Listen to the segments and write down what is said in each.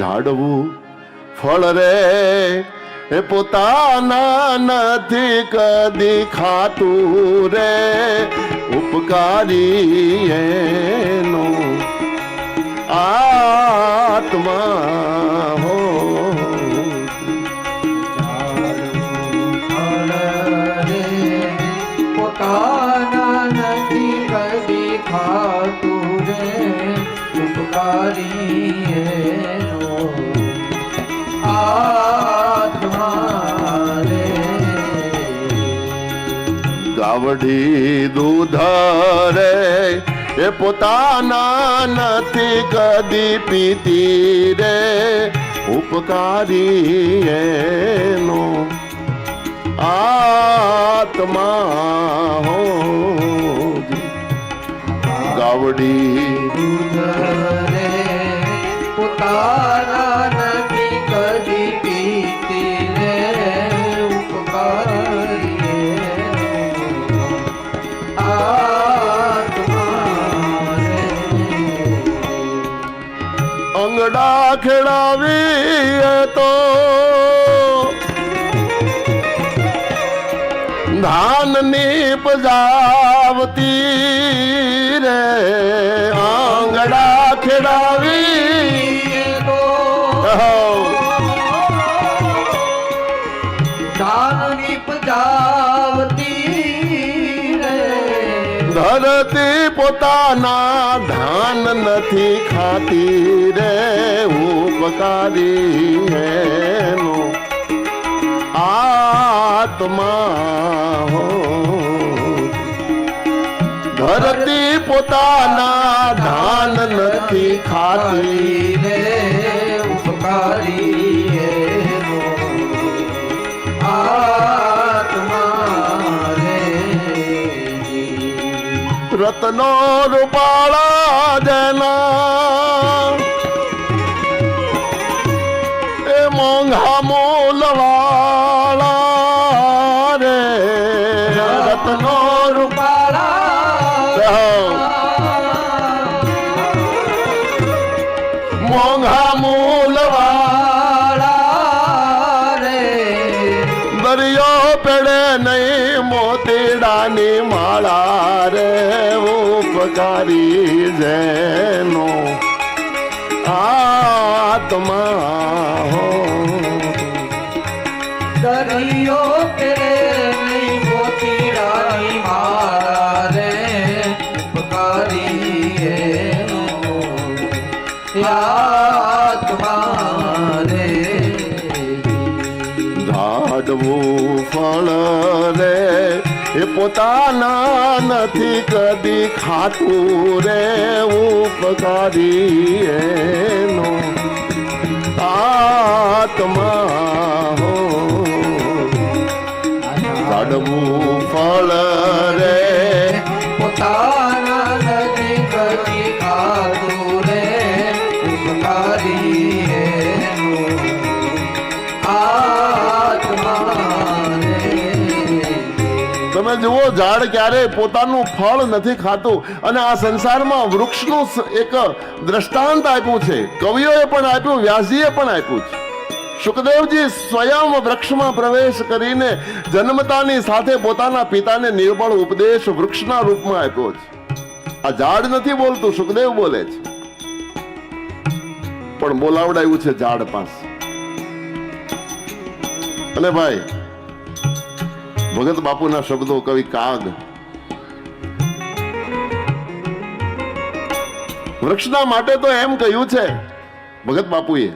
ઝાડવું ફળ રે. એ પોતાના નથી કદી ખાતું રે. ઉપકારી એનો આત્મા હો પોતાના ખાતું રે ઉપકારી ગાવડી દૂધરે એ પોતાના નથી કદી પીતી રે. ઉપકારી એનો આત્મા હો ગાવડી ધાનની બજાવતી રે. આંગડા ખેડાવી. ધરતી પોતાના ધાન નથી ખાતી રે. ઉપકારી એનો આત્મા હો ધરતી પોતાના ધાન નથી ખાતી રે ઉપકારી એનો આત્મા રે રત્નો રૂપાળા જના દરિયો નહીં મોતીડાની માળા રે ઉપકારી જેનો આત્મા હો. દરિયો એ પોતાના નથી કદી ખાતું રે, ઉપકારી એનો. આત્મા હો. ઝાડવું ફળ રે. પોતાના નથી કદી ખાતું રે, ઉપકારી તમે જુઓ, ઝાડ ક્યારે પોતાનું ફળ નથી ખાતું. અને આ સંસારમાં વૃક્ષનું એક દ્રષ્ટાંત આપ્યું છે. કવિઓએ પણ આપ્યું વ્યાસજીએ પણ આપ્યું છે. સુખદેવજી સ્વયં વૃક્ષમાં પ્રવેશ કરીને જન્મતાની સાથે પોતાના પિતાને નિર્બળ ઉપદેશ વૃક્ષના રૂપમાં આપ્યો છે. આ ઝાડ નથી બોલતું, સુખદેવ બોલે છે. પણ બોલાવડાયું છે ઝાડ પાસે. અને ભાઈ ભગત બાપુના શબ્દો કવિ કાગ. વૃક્ષના માટે તો એમ કહ્યું છે ભગત બાપુએ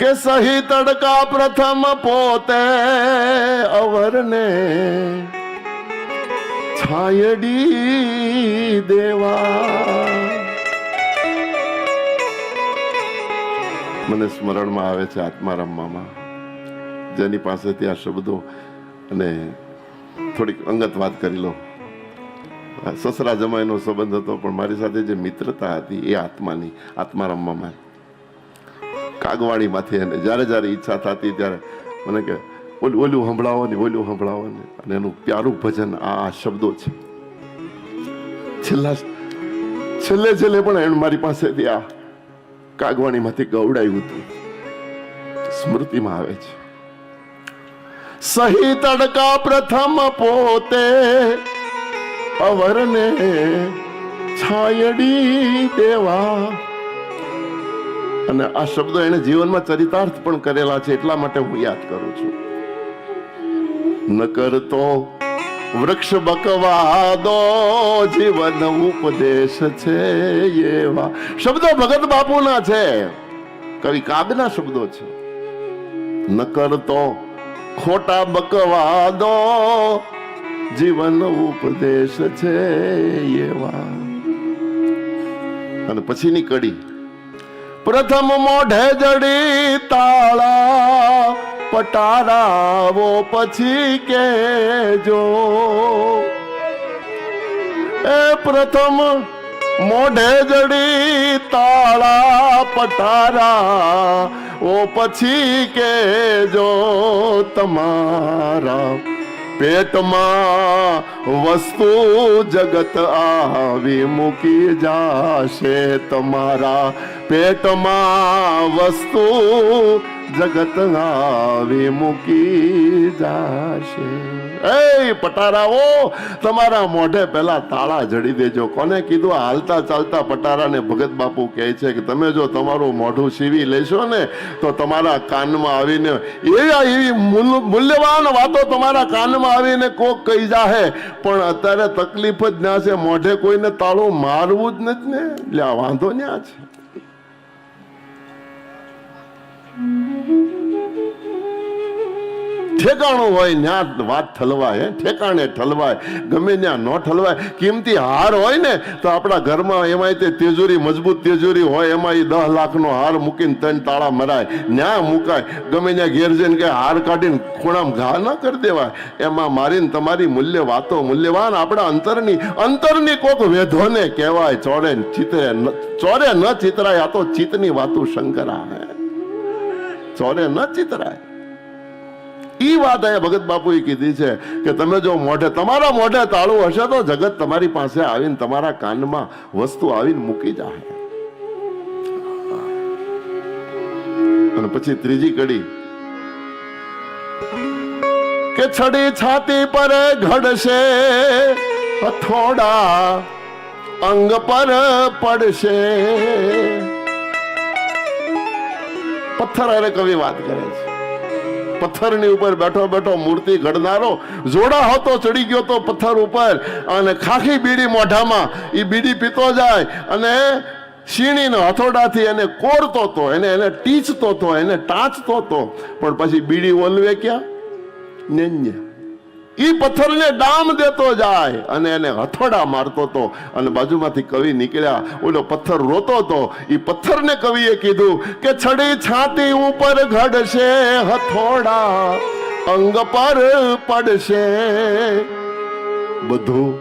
કે સહી તડકા પ્રથમ પોતે અવરને છાયડી દેવા. મને સ્મરણમાં આવે છે આત્મારામ મામા જેની પાસેથી આ શબ્દો અને થોડીક અંગત વાત કરી લો. સસરા જમાઈનો સંબંધ હતો, પણ મારી સાથે જે મિત્રતા હતી એ આત્માની, આત્મા રમવામાં. કાગવાણીમાંથી અને જ્યારે જ્યારે ઈચ્છા થતી ત્યારે મને કે, ઓલું ઓલું સંભળાવો ને, ઓલું સંભળાવો અને એનું પ્યારું ભજન આ શબ્દો છે. છેલ્લા, છેલ્લે છેલ્લે પણ એને મારી પાસેથી આ કાગવાણીમાંથી ગવડાયું હતું. સ્મૃતિમાં આવે છે. સહી તડકા પ્રથમ પોતે અવરને છાયડી દેવા. અને આ શબ્દો એને જીવનમાં ચરિતાર્થ પણ કરેલા છે, એટલા માટે હું યાદ કરું છું. ન કરતો વૃક્ષ બકવાદો, જીવન ઉપદેશ છે એવા. શબ્દો ભગત બાપુના છે, કવિ કાગના શબ્દો છે. ન કરતો ખોટા બકવાદો જીવન ઉપદેશ છે એવા. અને પછીની કડી. પ્રથમ મોઢે જડી તાળા પટારાવો પછી કેજો. એ પ્રથમ મોઢે જડી તાળા, પટારા ઓ પછી કે જો તમારા પેટમાં વસ્તુ જગત આવી મૂકી જાશે તમારા પેટમાં વસ્તુ જગત આવી મૂકી જાશે. એ પટારાઓ, તમારા મોઢે પેલા તાળા જડી દેજો. કોને કીધું? હાલતા ચાલતા પટારાને ભગત બાપુ કહે છે કે તમે જો તમારું મોઢું સીવી લેશો ને, તો તમારા કાનમાં આવીને એવા એવી મૂલ- મૂલ્યવાન વાતો તમારા કાનમાં આવીને કોક કહી જાહે. પણ અત્યારે તકલીફ જ ના છે. મોઢે કોઈને તાળું મારવું જ નથી ને. એટલે આ વાંધો ન્યા છે. ઠેકાણું હોય ત્યાં વાત ઠલવાય, હે? ઠેકાણે ઠલવાય, ગમે ત્યાં ન ઠલવાય. કિંમતી હાર હોય ને, તો આપણા ઘરમાં એમાંય તે તેજુરી, મજબૂત તેજુરી હોય એમાં એ દસ લાખનો હાર મૂકીને ત્રણ તાળા મરાય, ન્યા મુકાય. ગમે ત્યાં ઘેર જઈને કે હાર કાઢીને ખૂણામાં ઘા ન કરી દેવાય. એમાં મારીને તમારી મૂલ્ય વાતો મૂલ્યવાન આપણા અંતરની અંતરની કોક વેધોને કહેવાય, ચોરે ચિતરે ચોરે ન ચિતરાય, આ તો ચિત્તની વાતું શંકરા ચોરે ન ચિતરાય. ઈ વાત અહીંયા ભગત બાપુએ કીધી છે કે તમે જો મોઢે, તમારા મોઢે તાળું હશે તો જગત તમારી પાસે આવીને તમારા કાનમાં વસ્તુ આવીને મૂકી જાય અને પછી ત્રીજી કડી. કે છડી છાતી પર ઘડશે થોડા અંગ પર પડશે. પથ્થર અરે કવિ વાત કરે છે. પથ્થરની ઉપર બેઠો બેઠો મૂર્તિ ઘડનારો જોડા હતો, ચડી ગયો તો પથ્થર ઉપર. અને ખાખી બીડી મોઢામાં એ બીડી પીતો જાય અને શીણીનો હથોડાથી એને કોરતો તો, એને એને ટીચતો તો, એને ટાંચતો તો. પણ પછી બીડી ઓલવે ક્યાં? નેન્ય. ઈ પથ્થરને ડામ દેતો જાય અને એને હથોડા મારતો હતો અને બાજુમાંથી કવિ નીકળ્યા. ઓલો પથ્થર રોતો તો એ પથ્થરને કવિએ કીધું કે છડી છાતી ઉપર ઘડશે, હથોડા અંગ પર પડશે. બધું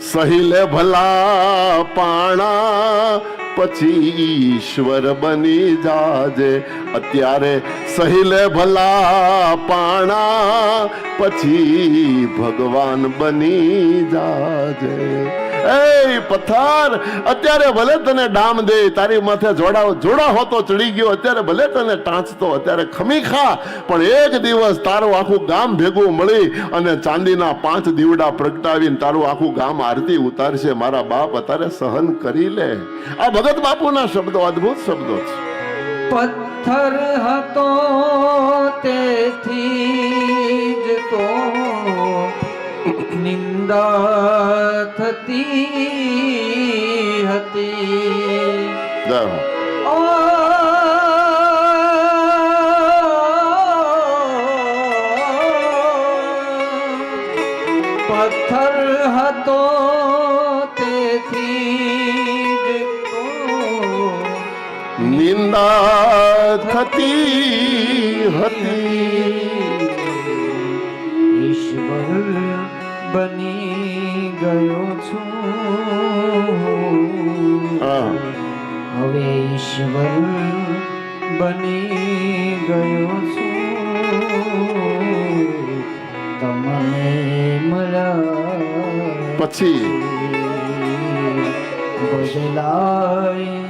સહી લે ભલા પાણા પછી ઈશ્વર બની જાજે. અત્યારે સહી લે ભલા પાણા પછી ભગવાન બની જાજે. એ પથ્થર અત્યારે ભલે તને ડામ દે, તારી માથે જોડાવ, જોડા હોતો ચડી ગયો, અત્યારે ભલે તને ટાંચતો, અત્યારે ખમી ખા પણ એક દિવસ તારું આખું ગામ ભેગું મળી અને ચાંદીના પાંચ દીવડા પ્રગટાવીને તારું આખું ગામ આરતી ઉતારશે. મારા બાપ અત્યારે સહન કરી લે. આ ભગત બાપુના શબ્દો અદ્ભુત શબ્દો છે પથ્થર હતો તેથી જ તો નિંદા થતી હતી હો. પથ્થર હતો તેથી નિંદા થતી હતી ઈશ્વર બની ગયો છું. હવે ઈશ્વર બની ગયો છું। તમને મળ્યા પછી? બદલાય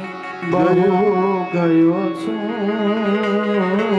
બહુ かよさ